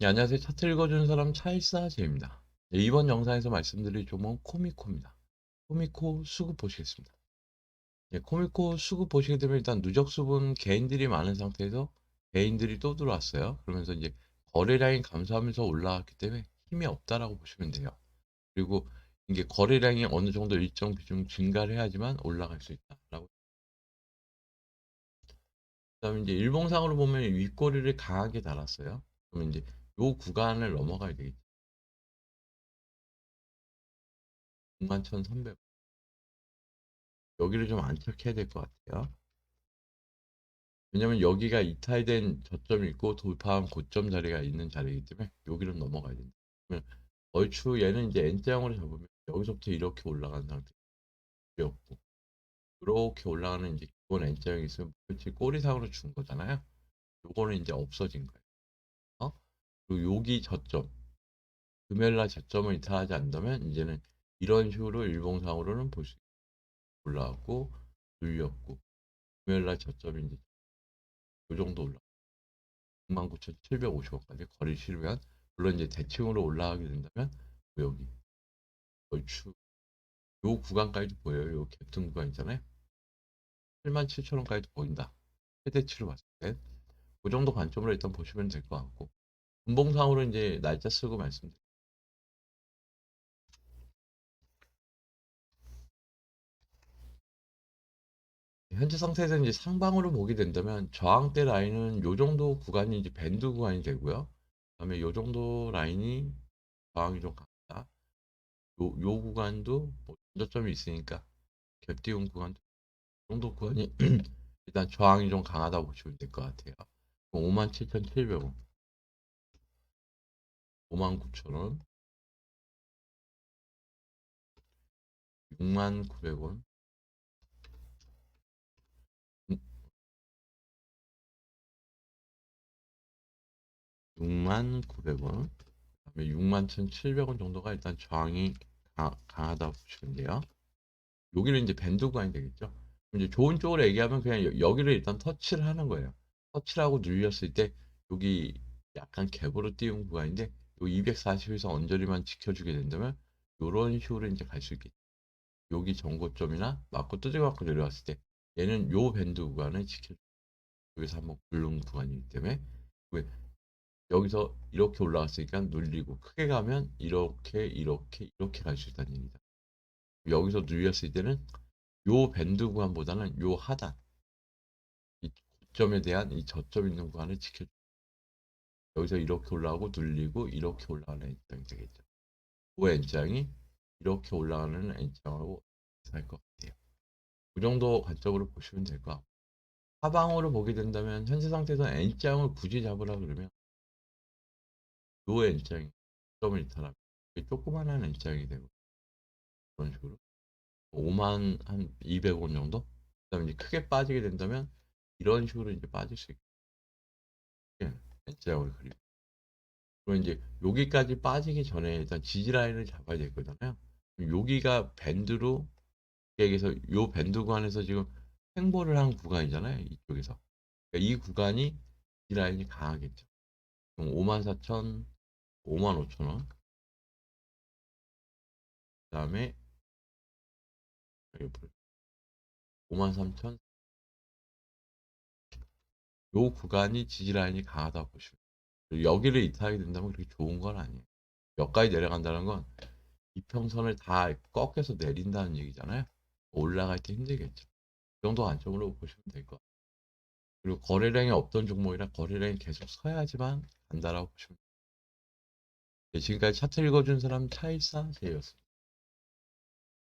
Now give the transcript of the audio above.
네, 안녕하세요. 차트 읽어주는 사람 차일사제입니다. 네, 이번 영상에서 말씀드릴 종목은 코미코입니다. 코미코 수급 보시겠습니다. 네, 코미코 수급 보시게 되면 일단 누적 수분 개인들이 많은 상태에서 개인들이 또 들어왔어요. 그러면서 이제 거래 량이 감소하면서 올라왔기 때문에 힘이 없다라고 보시면 돼요. 그리고 이게 거래량이 어느 정도 일정 비중 증가를 해야지만 올라갈 수 있다라고. 그다음에 이제 일봉상으로 보면 윗꼬리를 강하게 달았어요. 그러면 이제 요 구간을 넘어가야 되겠죠. 61,300. 여기를 좀 안착해야 될 것 같아요. 왜냐면 여기가 이탈된 저점이 있고 돌파한 고점 자리가 있는 자리이기 때문에 여기를 넘어가야 된다. 그러면 얼추 얘는 이제 N자형으로 잡으면 여기서부터 이렇게 올라가는 상태였고 이렇게 올라가는 이제 기본 N자형이 있으면 그렇지 꼬리상으로 준 거잖아요. 요거는 이제 없어진 거예요. 어? 그리고 여기 저점 금요일 날 저점을 이탈하지 않는다면 이제는 이런 식으로 일봉상으로는 볼 수 있고 올라왔고 눌렸고 금요일 날 저점이 이제 이 정도 올라 69,750원까지 거리 실으면 물론 이제 대칭으로 올라가게 된다면 여기 얼추 요 구간까지도 보여요. 요 갭등 구간 있잖아요. 77,000원까지도 보인다. 최대치로 봤을 때. 그 정도 관점으로 일단 보시면 될 것 같고 분봉상으로 이제 날짜 쓰고 말씀드릴게요. 현재 상태에서 이제 상방으로 보게 된다면 저항대 라인은 요 정도 구간이 이제 밴드 구간이 되고요. 그다음에 요 정도 라인이 저항이 좀 강하다. 요, 요 구간도 뭐 전저점이 있으니까 갭 띄운 구간도 이 정도 구간이 일단 저항이 좀 강하다 보시면 될 것 같아요. 57,700원, 59,000원, 69,000원, 69,000원, 그다음에 61,700원 정도가 일단 저항이 강, 강하다 보시면 돼요. 여기는 이제 밴드 구간이 되겠죠. 이제 좋은 쪽으로 얘기하면 그냥 여- 여기를 일단 터치를 하는 거예요. 터치를 하고 눌렸을 때 여기 약간 갭으로 띄운 구간인데 요 240에서 언저리만 지켜주게 된다면 요런 식으로 이제 갈 수 있겠죠. 여기 전고점이나 맞고 뚜지 맞고 내려왔을 때 얘는 요 밴드 구간을 지켜 여기서 한번 굴른 구간이기 때문에 왜 여기서 이렇게 올라갔으니까 눌리고 크게 가면 이렇게 이렇게 이렇게 갈 수 있다는 얘기다. 여기서 눌렸을 때는 요 밴드 구간보다는 요 하단 이 고점에 대한 이 저점 있는 구간을 지켜 여기서 이렇게 올라가고 눌리고 이렇게 올라가는 N장이 되겠죠. 그 N장이 이렇게 올라가는 N장하고 살것 같아요. 그 정도 관점으로 보시면 될 것 같고 하방으로 보게 된다면 현재 상태에서 N장을 굳이 잡으라 그러면 요 N장이 점을 이탈하면 조그만한 N장이 되고 그런 식으로 5만 한 200원 정도? 그다음에 이제 크게 빠지게 된다면 이런 식으로 이제 빠질 수 있게 N 자형을 그리고 그리고 이제 여기까지 빠지기 전에 일단 지지 라인을 잡아야 될 거잖아요. 여기가 밴드로 여기서 요 밴드 구간에서 지금 횡보를 한 구간이잖아요. 이쪽에서 그러니까 이 구간이 이 라인이 강하겠죠. 그럼 54,000, 55,000원. 그 다음에 여기 보여요. 53,000. 요 구간이 지지 라인이 강하다 보시면. 여기를 이탈하게 된다면 그렇게 좋은 건 아니에요. 여기까지 내려간다는 건 이평선을 다 꺾여서 내린다는 얘기잖아요. 올라갈 때 힘들겠죠. 그 정도 관점으로 보시면 될 것 같아요. 그리고 거래량이 없던 종목이라 거래량이 계속 서야지만 간다라고 보시면 돼요. 네, 지금까지 차트 읽어준 사람 차일사 제이였습니다.